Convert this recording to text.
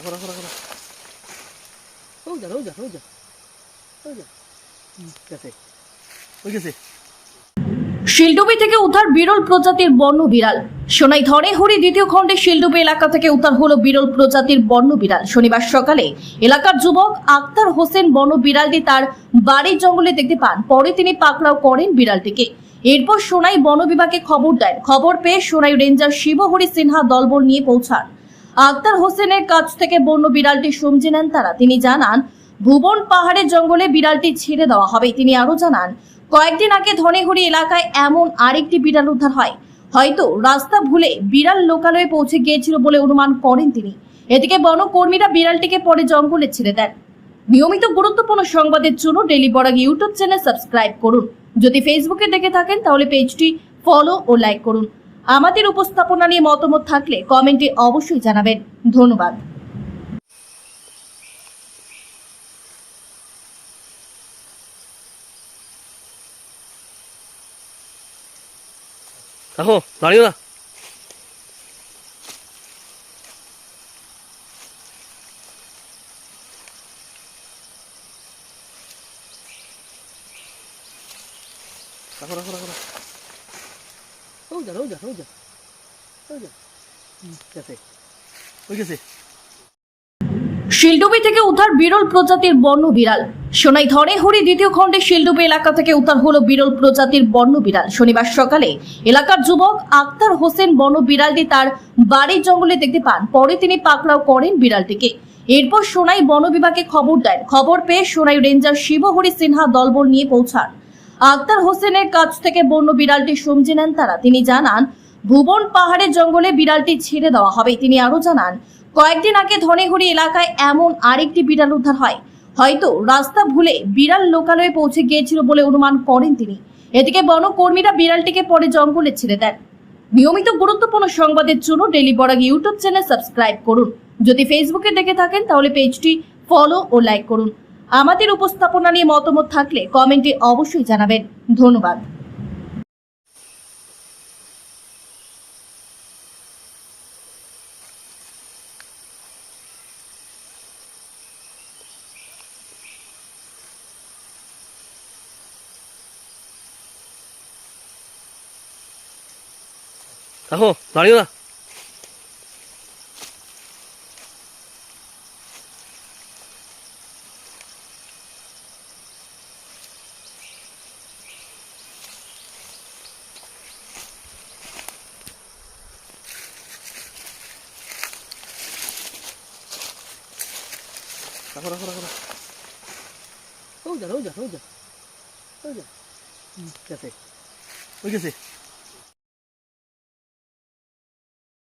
রাখো রাখো রাখো রাখো ওই যা ওই শিলডুবি থেকে উদ্ধার বিরল প্রজাতির বন্য বিড়াল। সোনাই ধরে হরি দ্বিতীয় খণ্ডে শিলডুবি এলাকা থেকে উদ্ধার হলো বিরল প্রজাতির বন্য বিড়াল। শনিবার সকালে এলাকার যুবক আক্তার হোসেন বন্য বিড়ালটি তার বাড়ির জঙ্গলে দেখতে পান। পরে তিনি পাকড়াও করেন বিড়ালটিকে। এরপর সোনাই বন বিভাগে খবর দেন। খবর পেয়ে সোনাই রেঞ্জার শিবহরি সিনহা দলবল নিয়ে পৌঁছান। আক্তার হোসেনের কাছ থেকে বন্য বিড়ালটি সমঝে নেন তারা। তিনি জানান, ভুবন পাহাড়ের জঙ্গলে বিড়ালটি ছেড়ে দেওয়া হবে। তিনি আরও জানান, কয়েকদিন আগে ধনেহরি এলাকায় এমন আরেকটি বিড়াল উদ্ধার হয়। হয়তো রাস্তা ভুলে বিড়াল লোকালয়ে পৌঁছে গিয়েছিল বলে অনুমান করেন তিনি। এদিকে বনকর্মীরা বিড়ালটিকে পরে জঙ্গলে ছেড়ে দেন। নিয়মিত গুরুত্বপূর্ণ সংবাদের জন্য ডেলি বরাগ ইউটিউব চ্যানেল সাবস্ক্রাইব করুন। যদি ফেসবুকে দেখে থাকেন, তাহলে পেজটি ফলো ও লাইক করুন। আমাদের উপস্থাপনা নিয়ে মতামত থাকলে কমেন্টে অবশ্যই জানাবেন। ধন্যবাদ। না। শিলডুবি থেকে উদ্ধার বিরল প্রজাতির বন্য বিড়াল। সোনাই ধরে হরি দ্বিতীয় খণ্ডে শিলডুবি এলাকা থেকে উদ্ধার হলো বিরল প্রজাতির বন্য বিড়াল। শনিবার সকালে এলাকার যুবক আক্তার হোসেন বন্য বিড়ালটি তার বাড়ির জঙ্গলে দেখতে পান। পরে তিনি পাকড়াও করেন বিড়ালটিকে। এরপর সোনাই বন বিভাগে খবর দেন। খবর পেয়ে সোনাই রেঞ্জার শিবহরি সিনহা দলবল নিয়ে পৌঁছান। আক্তার হোসেনের কাছ থেকে বন্য বিড়ালটি সমঝে নেন তারা। তিনি জানান, ভুবন পাহাড়ের জঙ্গলে বিড়ালটি ছেড়ে দেওয়া হবে। তিনি আরও জানান, কয়েকদিন আগে ধনেহরি এলাকায় এমন আরেকটি বিড়াল উদ্ধার হয়। হয়তো রাস্তা ভুলে বিড়াল লোকালয়ে পৌঁছে গিয়েছিল বলে অনুমান করেন তিনি। এদিকে বনকর্মীরা বিড়ালটিকে পরে জঙ্গলে ছেড়ে দেন। নিয়মিত গুরুত্বপূর্ণ সংবাদের জন্য ডেলি বরাগ ইউটিউব চ্যানেল সাবস্ক্রাইব করুন। যদি ফেসবুকে দেখে থাকেন, তাহলে পেজটি ফলো ও লাইক করুন। আমাদের উপস্থাপনা নিয়ে মতামত থাকলে কমেন্টে অবশ্যই জানাবেন। ধন্যবাদ। রাখো না। রাখো রাখো রাখো রাখো ওই যা ওই যা ওই যা। ওই যা। হুম, গেছে। ওই গেছে।